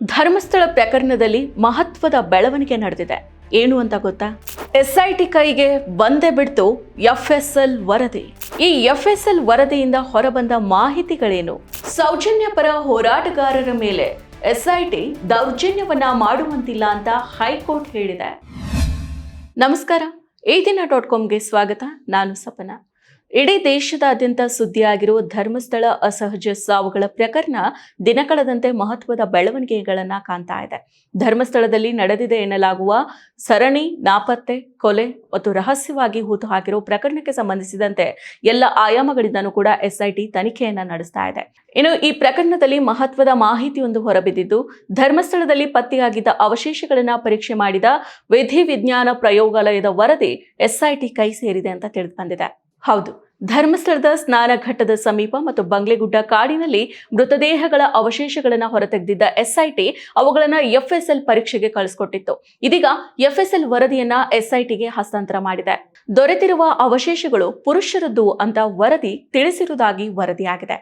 ಧರ್ಮಸ್ಥಳ ಪ್ರಕರಣದಲ್ಲಿ ಮಹತ್ವದ ಬೆಳವಣಿಗೆ ನಡೆದಿದೆ. ಏನು ಅಂತ ಗೊತ್ತಾ? ಎಸ್ಐಟಿ ಕೈಗೆ ಬಂದೇ ಬಿಡ್ತು ಎಫ್ ಎಸ್ ಎಲ್ ವರದಿ. ಈ ಎಫ್ ಎಸ್ ಎಲ್ ವರದಿಯಿಂದ ಹೊರಬಂದ ಮಾಹಿತಿಗಳೇನು? ಸೌಜನ್ಯ ಪರ ಹೋರಾಟಗಾರರ ಮೇಲೆ ಎಸ್ಐಟಿ ದೌರ್ಜನ್ಯವನ್ನ ಮಾಡುವಂತಿಲ್ಲ ಅಂತ ಹೈಕೋರ್ಟ್ ಹೇಳಿದೆ. ನಮಸ್ಕಾರ, ಈ ದಿನ ಡಾಟ್ ಕಾಮ್ಗೆ ಸ್ವಾಗತ. ನಾನು ಸಪನ. ಇಡೀ ದೇಶದಾದ್ಯಂತ ಸುದ್ದಿಯಾಗಿರುವ ಧರ್ಮಸ್ಥಳ ಅಸಹಜ ಸಾವುಗಳ ಪ್ರಕರಣ ದಿನಕಳದಂತೆ ಮಹತ್ವದ ಬೆಳವಣಿಗೆಗಳನ್ನ ಕಾಣ್ತಾ ಇದೆ. ಧರ್ಮಸ್ಥಳದಲ್ಲಿ ನಡೆದಿದೆ ಎನ್ನಲಾಗುವ ಸರಣಿ, ನಾಪತ್ತೆ, ಕೊಲೆ ಮತ್ತು ರಹಸ್ಯವಾಗಿ ಹೂತು ಹಾಕಿರುವ ಪ್ರಕರಣಕ್ಕೆ ಸಂಬಂಧಿಸಿದಂತೆ ಎಲ್ಲ ಆಯಾಮಗಳಿಂದನೂ ಕೂಡ ಎಸ್ಐಟಿ ತನಿಖೆಯನ್ನ ನಡೆಸ್ತಾ ಇದೆ. ಇನ್ನು ಈ ಪ್ರಕರಣದಲ್ಲಿ ಮಹತ್ವದ ಮಾಹಿತಿಯೊಂದು ಹೊರಬಿದ್ದಿದ್ದು, ಧರ್ಮಸ್ಥಳದಲ್ಲಿ ಪತ್ತೆಯಾಗಿದ್ದ ಅವಶೇಷಗಳನ್ನ ಪರೀಕ್ಷೆ ಮಾಡಿದ ವಿಧಿ ವಿಜ್ಞಾನ ಪ್ರಯೋಗಾಲಯದ ವರದಿ ಎಸ್ಐಟಿ ಕೈ ಸೇರಿದೆ ಅಂತ ತಿಳಿದು ಬಂದಿದೆ. ಹೌದು, ಧರ್ಮಸ್ಥಳದ ಸ್ನಾನಘಟ್ಟದ ಸಮೀಪ ಮತ್ತು ಬಂಗ್ಲೆಗುಡ್ಡ ಕಾಡಿನಲ್ಲಿ ಮೃತದೇಹಗಳ ಅವಶೇಷಗಳನ್ನು ಹೊರತೆಗೆದಿದ್ದ ಎಸ್ಐಟಿ ಅವುಗಳನ್ನು ಎಫ್ಎಸ್ಎಲ್ ಪರೀಕ್ಷೆಗೆ ಕಳಿಸ್ಕೊಟ್ಟಿತ್ತು. ಇದೀಗ ಎಫ್ಎಸ್ಎಲ್ ವರದಿಯನ್ನ ಎಸ್ಐಟಿಗೆ ಹಸ್ತಾಂತರ ಮಾಡಿದೆ. ದೊರೆತಿರುವ ಅವಶೇಷಗಳು ಪುರುಷರದ್ದು ಅಂತ ವರದಿ ತಿಳಿಸಿರುವುದಾಗಿ ವರದಿಯಾಗಿದೆ.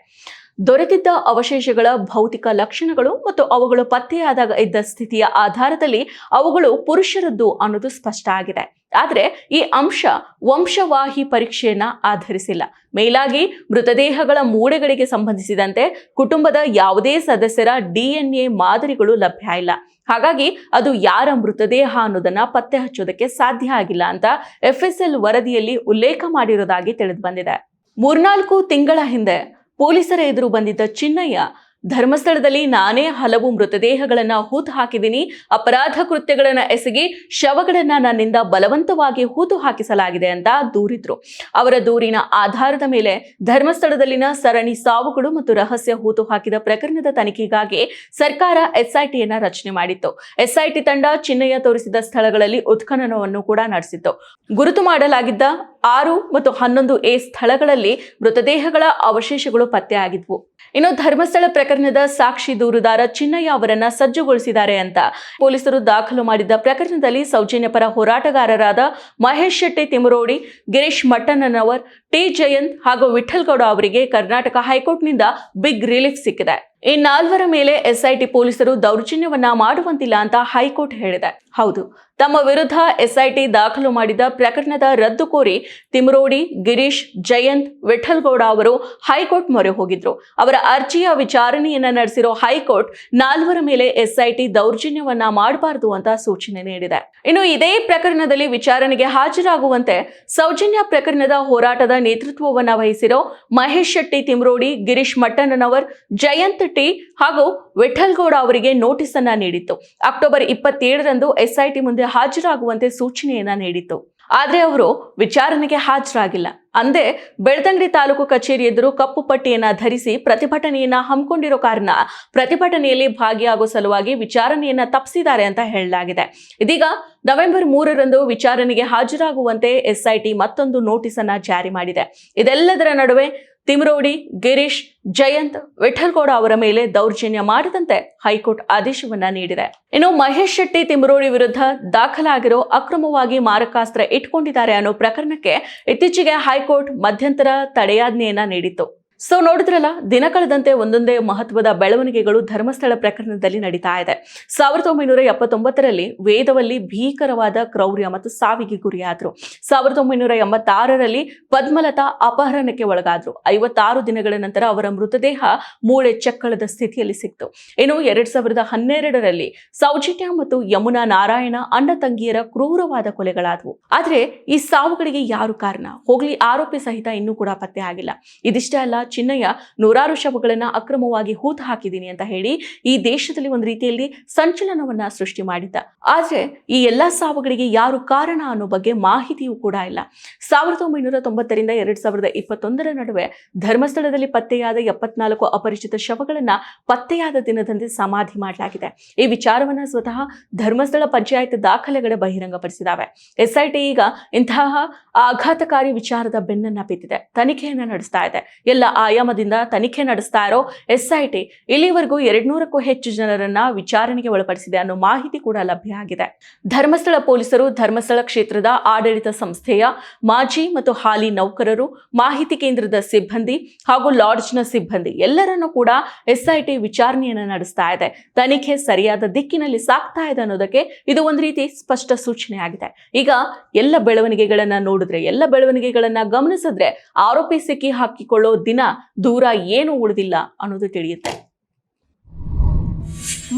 ದೊರೆತಿದ್ದ ಅವಶೇಷಗಳ ಭೌತಿಕ ಲಕ್ಷಣಗಳು ಮತ್ತು ಅವುಗಳು ಪತ್ತೆಯಾದಾಗ ಇದ್ದ ಸ್ಥಿತಿಯ ಆಧಾರದಲ್ಲಿ ಅವುಗಳು ಪುರುಷರದ್ದು ಅನ್ನೋದು ಸ್ಪಷ್ಟ ಆಗಿದೆ. ಆದರೆ ಈ ಅಂಶ ವಂಶವಾಹಿ ಪರೀಕ್ಷೆಯನ್ನ ಆಧರಿಸಿಲ್ಲ. ಮೇಲಾಗಿ ಮೃತದೇಹಗಳ ಮೂಳೆಗಳಿಗೆ ಸಂಬಂಧಿಸಿದಂತೆ ಕುಟುಂಬದ ಯಾವುದೇ ಸದಸ್ಯರ ಡಿಎನ್ಎ ಮಾದರಿಗಳು ಲಭ್ಯ ಇಲ್ಲ. ಹಾಗಾಗಿ ಅದು ಯಾರ ಮೃತದೇಹ ಅನ್ನೋದನ್ನ ಪತ್ತೆ ಹಚ್ಚೋದಕ್ಕೆ ಸಾಧ್ಯ ಆಗಿಲ್ಲ ಅಂತ ಎಫ್ಎಸ್ಎಲ್ ವರದಿಯಲ್ಲಿ ಉಲ್ಲೇಖ ಮಾಡಿರೋದಾಗಿ ತಿಳಿದು ಬಂದಿದೆ. ಮೂರ್ನಾಲ್ಕು ತಿಂಗಳ ಹಿಂದೆ ಪೊಲೀಸರ ಎದುರು ಬಂದಿದ್ದ ಚಿನ್ನಯ್ಯ ಧರ್ಮಸ್ಥಳದಲ್ಲಿ ನಾನೇ ಹಲವು ಮೃತದೇಹಗಳನ್ನ ಹೂತು ಹಾಕಿದ್ದೀನಿ. ಅಪರಾಧ ಕೃತ್ಯಗಳನ್ನ ಎಸಗಿ ಶವಗಳನ್ನ ನನ್ನಿಂದ ಬಲವಂತವಾಗಿ ಹೂತು ಹಾಕಿಸಲಾಗಿದೆ ಅಂತ ದೂರಿದ್ರು. ಅವರ ದೂರಿನ ಆಧಾರದ ಮೇಲೆ ಧರ್ಮಸ್ಥಳದಲ್ಲಿನ ಸರಣಿ ಸಾವುಗಳು ಮತ್ತು ರಹಸ್ಯ ಹೂತು ಹಾಕಿದ ಪ್ರಕರಣದ ತನಿಖೆಗಾಗಿ ಸರ್ಕಾರ ಎಸ್ಐಟಿಯನ್ನ ರಚನೆ ಮಾಡಿತ್ತು. ಎಸ್ಐಟಿ ತಂಡ ಚಿನ್ನಯ್ಯ ತೋರಿಸಿದ ಸ್ಥಳಗಳಲ್ಲಿ ಉತ್ಖನನವನ್ನು ಕೂಡ ನಡೆಸಿತ್ತು. ಗುರುತು ಮಾಡಲಾಗಿದ್ದ ಆರು ಮತ್ತು ಹನ್ನೊಂದು ಎ ಸ್ಥಳಗಳಲ್ಲಿ ಮೃತದೇಹಗಳ ಅವಶೇಷಗಳು ಪತ್ತೆಯಾಗಿದ್ವು. ಇನ್ನು ಧರ್ಮಸ್ಥಳ ಪ್ರಕರಣದ ಸಾಕ್ಷಿ ದೂರುದಾರ ಚಿನ್ನಯ್ಯ ಅವರನ್ನ ಸಜ್ಜುಗೊಳಿಸಿದ್ದಾರೆ ಅಂತ ಪೊಲೀಸರು ದಾಖಲು ಮಾಡಿದ್ದ ಪ್ರಕರಣದಲ್ಲಿ ಸೌಜನ್ಯ ಪರ ಹೋರಾಟಗಾರರಾದ ಮಹೇಶ್ ಶೆಟ್ಟಿ ತಿಮರೋಡಿ ಗಿರೀಶ್ ಮಟ್ಟಣ್ಣನವರ್, ಟಿ ಜಯಂತ್ ಹಾಗೂ ವಿಠಲ್ಗೌಡ ಅವರಿಗೆ ಕರ್ನಾಟಕ ಹೈಕೋರ್ಟ್ನಿಂದ ಬಿಗ್ ರಿಲೀಫ್ ಸಿಕ್ಕಿದೆ. ಈ ನಾಲ್ವರ ಮೇಲೆ ಎಸ್ಐಟಿ ಪೊಲೀಸರು ದೌರ್ಜನ್ಯವನ್ನ ಮಾಡುವಂತಿಲ್ಲ ಅಂತ ಹೈಕೋರ್ಟ್ ಹೇಳಿದೆ. ಹೌದು, ತಮ್ಮ ವಿರುದ್ಧ ಎಸ್ಐಟಿ ದಾಖಲು ಮಾಡಿದ ಪ್ರಕರಣದ ರದ್ದು ಕೋರಿ ತಿಮರೋಡಿ, ಗಿರೀಶ್, ಜಯಂತ್, ವಿಠಲ್ಗೌಡ ಅವರು ಹೈಕೋರ್ಟ್ ಮೊರೆ ಹೋಗಿದ್ರು. ಅವರ ಅರ್ಜಿಯ ವಿಚಾರಣೆಯನ್ನ ನಡೆಸಿರೋ ಹೈಕೋರ್ಟ್ ನಾಲ್ವರ ಮೇಲೆ ಎಸ್ಐಟಿ ದೌರ್ಜನ್ಯವನ್ನ ಮಾಡಬಾರದು ಅಂತ ಸೂಚನೆ ನೀಡಿದೆ. ಇನ್ನು ಇದೇ ಪ್ರಕರಣದಲ್ಲಿ ವಿಚಾರಣೆಗೆ ಹಾಜರಾಗುವಂತೆ ಸೌಜನ್ಯ ಪ್ರಕರಣದ ಹೋರಾಟದ ನೇತೃತ್ವವನ್ನು ವಹಿಸಿರೋ ಮಹೇಶ್ ಶೆಟ್ಟಿ ತಿಮ್ರೋಡಿ, ಗಿರೀಶ್ ಮಟ್ಟಣ್ಣನವರ್, ಜಯಂತ್ ಟಿ ಹಾಗೂ ವಿಠಲ್ಗೌಡ ಅವರಿಗೆ ನೋಟಿಸ್ ಅನ್ನ ನೀಡಿತ್ತು. ಅಕ್ಟೋಬರ್ ಇಪ್ಪತ್ತೇಳರಂದು ಎಸ್ಐಟಿ ಮುಂದೆ ಹಾಜರಾಗುವಂತೆ ಸೂಚನೆಯನ್ನ ನೀಡಿತ್ತು. ಆದರೆ ಅವರು ವಿಚಾರಣೆಗೆ ಹಾಜರಾಗಿಲ್ಲ. ಅಂದೇ ಬೆಳ್ತಂಗಡಿ ತಾಲೂಕು ಕಚೇರಿ ಎದುರು ಕಪ್ಪು ಪಟ್ಟಿಯನ್ನ ಧರಿಸಿ ಪ್ರತಿಭಟನೆಯನ್ನ ಹಮ್ಮಿಕೊಂಡಿರೋ ಕಾರಣ ಪ್ರತಿಭಟನೆಯಲ್ಲಿ ಭಾಗಿಯಾಗೋ ಸಲುವಾಗಿ ವಿಚಾರಣೆಯನ್ನ ತಪ್ಪಿಸಿದ್ದಾರೆ ಅಂತ ಹೇಳಲಾಗಿದೆ. ಇದೀಗ ನವೆಂಬರ್ ಮೂರರಂದು ವಿಚಾರಣೆಗೆ ಹಾಜರಾಗುವಂತೆ ಎಸ್ಐಟಿ ಮತ್ತೊಂದು ನೋಟಿಸ್ ಅನ್ನ ಜಾರಿ ಮಾಡಿದೆ. ಇದೆಲ್ಲದರ ನಡುವೆ ತಿಮ್ರೋಡಿ, ಗಿರೀಶ್, ಜಯಂತ್ ವಿಠಲ್ಗೌಡ ಅವರ ಮೇಲೆ ದೌರ್ಜನ್ಯ ಮಾಡದಂತೆ ಹೈಕೋರ್ಟ್ ಆದೇಶವನ್ನ ನೀಡಿದೆ. ಇನ್ನು ಮಹೇಶ್ ಶೆಟ್ಟಿ ತಿಮ್ರೋಡಿ ವಿರುದ್ಧ ದಾಖಲಾಗಿರೋ ಅಕ್ರಮವಾಗಿ ಮಾರಕಾಸ್ತ್ರ ಇಟ್ಕೊಂಡಿದ್ದಾರೆ ಅನ್ನೋ ಪ್ರಕರಣಕ್ಕೆ ಇತ್ತೀಚೆಗೆ ಹೈಕೋರ್ಟ್ ಮಧ್ಯಂತರ ತಡೆಯಾಜ್ಞೆಯನ್ನ ನೀಡಿತ್ತು. ಸೊ ನೋಡಿದ್ರಲ್ಲ, ದಿನ ಕಳೆದಂತೆ ಒಂದೊಂದೇ ಮಹತ್ವದ ಬೆಳವಣಿಗೆಗಳು ಧರ್ಮಸ್ಥಳ ಪ್ರಕರಣದಲ್ಲಿ ನಡೀತಾ ಇದೆ. ಸಾವಿರದ ಒಂಬೈನೂರ ಎಪ್ಪತ್ತೊಂಬತ್ತರಲ್ಲಿ ವೇದವಲ್ಲಿ ಭೀಕರವಾದ ಕ್ರೌರ್ಯ ಮತ್ತು ಸಾವಿಗೆ ಗುರಿಯಾದ್ರು. ಸಾವಿರದ ಒಂಬೈನೂರ ಎಂಬತ್ತಾರರಲ್ಲಿ ಪದ್ಮಲತಾ ಅಪಹರಣಕ್ಕೆ ಒಳಗಾದ್ರು. ಐವತ್ತಾರು ದಿನಗಳ ನಂತರ ಅವರ ಮೃತದೇಹ ಮೂಳೆ ಚಕ್ಕಳದ ಸ್ಥಿತಿಯಲ್ಲಿ ಸಿಕ್ತು. ಇನ್ನು ಎರಡ್ ಸಾವಿರದ ಹನ್ನೆರಡರಲ್ಲಿ ಸೌಜನ್ಯ ಮತ್ತು ಯಮುನಾ ನಾರಾಯಣ ಅಣ್ಣ ತಂಗಿಯರ ಕ್ರೂರವಾದ ಕೊಲೆಗಳಾದವು. ಆದ್ರೆ ಈ ಸಾವುಗಳಿಗೆ ಯಾರು ಕಾರಣ? ಹೋಗ್ಲಿ, ಆರೋಪಿ ಸಹಿತ ಇನ್ನೂ ಕೂಡ ಪತ್ತೆ ಆಗಿಲ್ಲ. ಇದಿಷ್ಟೇ ಅಲ್ಲ ಚಿನ್ನಯ್ಯ ನೂರಾರು ಶವಗಳನ್ನ ಅಕ್ರಮವಾಗಿ ಹೂತು ಹಾಕಿದ್ದೀನಿ ಅಂತ ಹೇಳಿ ಈ ದೇಶದಲ್ಲಿ ಒಂದು ರೀತಿಯಲ್ಲಿ ಸಂಚಲನವನ್ನ ಸೃಷ್ಟಿ ಮಾಡಿದ್ದ. ಆದ್ರೆ ಈ ಎಲ್ಲಾ ಸಾವುಗಳಿಗೆ ಯಾರು ಕಾರಣ ಅನ್ನೋ ಬಗ್ಗೆ ಮಾಹಿತಿಯೂ ಕೂಡ ಇಲ್ಲ. ಸಾವಿರದ ಒಂಬೈನೂರ ತೊಂಬತ್ತರಿಂದ ಎರಡ್ ಸಾವಿರದ ಇಪ್ಪತ್ತೊಂದರ ನಡುವೆ ಧರ್ಮಸ್ಥಳದಲ್ಲಿ ಪತ್ತೆಯಾದ ಎಪ್ಪತ್ನಾಲ್ಕು ಅಪರಿಚಿತ ಶವಗಳನ್ನ ಪತ್ತೆಯಾದ ದಿನದಂದೇ ಸಮಾಧಿ ಮಾಡಲಾಗಿದೆ. ಈ ವಿಚಾರವನ್ನ ಸ್ವತಃ ಧರ್ಮಸ್ಥಳ ಪಂಚಾಯತ್ ದಾಖಲೆಗಳ ಬಹಿರಂಗಪಡಿಸಿದಾವೆ ಎಸ್ಐಟಿ ಈಗ ಇಂತಹ ಆಘಾತಕಾರಿ ವಿಚಾರದ ಬೆನ್ನನ್ನ ಬಿದ್ದಿದೆ. ತನಿಖೆಯನ್ನ ನಡೆಸ್ತಾ ಇದೆ. ಎಲ್ಲ ಆಯಾಮದಿಂದ ತನಿಖೆ ನಡೆಸ್ತಾ ಇರೋ ಎಸ್ಐಟಿ ಇಲ್ಲಿವರೆಗೂ ಎರಡ್ನೂರಕ್ಕೂ ಹೆಚ್ಚು ಜನರನ್ನ ವಿಚಾರಣೆಗೆ ಒಳಪಡಿಸಿದೆ ಅನ್ನೋ ಮಾಹಿತಿ ಕೂಡ ಲಭ್ಯ ಆಗಿದೆ. ಧರ್ಮಸ್ಥಳ ಪೊಲೀಸರು ಧರ್ಮಸ್ಥಳ ಕ್ಷೇತ್ರದ ಆಡಳಿತ ಸಂಸ್ಥೆಯ ಮಾಜಿ ಮತ್ತು ಹಾಲಿ ನೌಕರರು, ಮಾಹಿತಿ ಕೇಂದ್ರದ ಸಿಬ್ಬಂದಿ ಹಾಗೂ ಲಾಡ್ಜ್ನ ಸಿಬ್ಬಂದಿ ಎಲ್ಲರನ್ನೂ ಕೂಡ ಎಸ್ಐಟಿ ವಿಚಾರಣೆಯನ್ನ ನಡೆಸ್ತಾ ಇದೆ. ತನಿಖೆ ಸರಿಯಾದ ದಿಕ್ಕಿನಲ್ಲಿ ಸಾಗ್ತಾ ಇದೆ ಅನ್ನೋದಕ್ಕೆ ಇದು ಒಂದು ರೀತಿ ಸ್ಪಷ್ಟ ಸೂಚನೆ ಆಗಿದೆ. ಈಗ ಎಲ್ಲ ಬೆಳವಣಿಗೆಗಳನ್ನ ನೋಡಿದ್ರೆ, ಎಲ್ಲ ಬೆಳವಣಿಗೆಗಳನ್ನ ಗಮನಿಸಿದ್ರೆ ಆರೋಪಿ ಸಿಕ್ಕಿ ಹಾಕಿಕೊಳ್ಳೋ ದಿನ ದೂರ ಏನು ಉಳಿದಿಲ್ಲ ಅನ್ನೋದು ತಿಳಿಯುತ್ತೆ.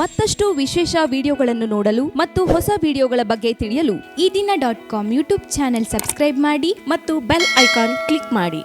ಮತ್ತಷ್ಟು ವಿಶೇಷ ವಿಡಿಯೋಗಳನ್ನು ನೋಡಲು ಮತ್ತು ಹೊಸ ವಿಡಿಯೋಗಳ ಬಗ್ಗೆ ತಿಳಿಯಲು Ee Dina dot com YouTube channel subscribe ಮಾಡಿ ಮತ್ತು ಬೆಲ್ ಐಕಾನ್ ಕ್ಲಿಕ್ ಮಾಡಿ.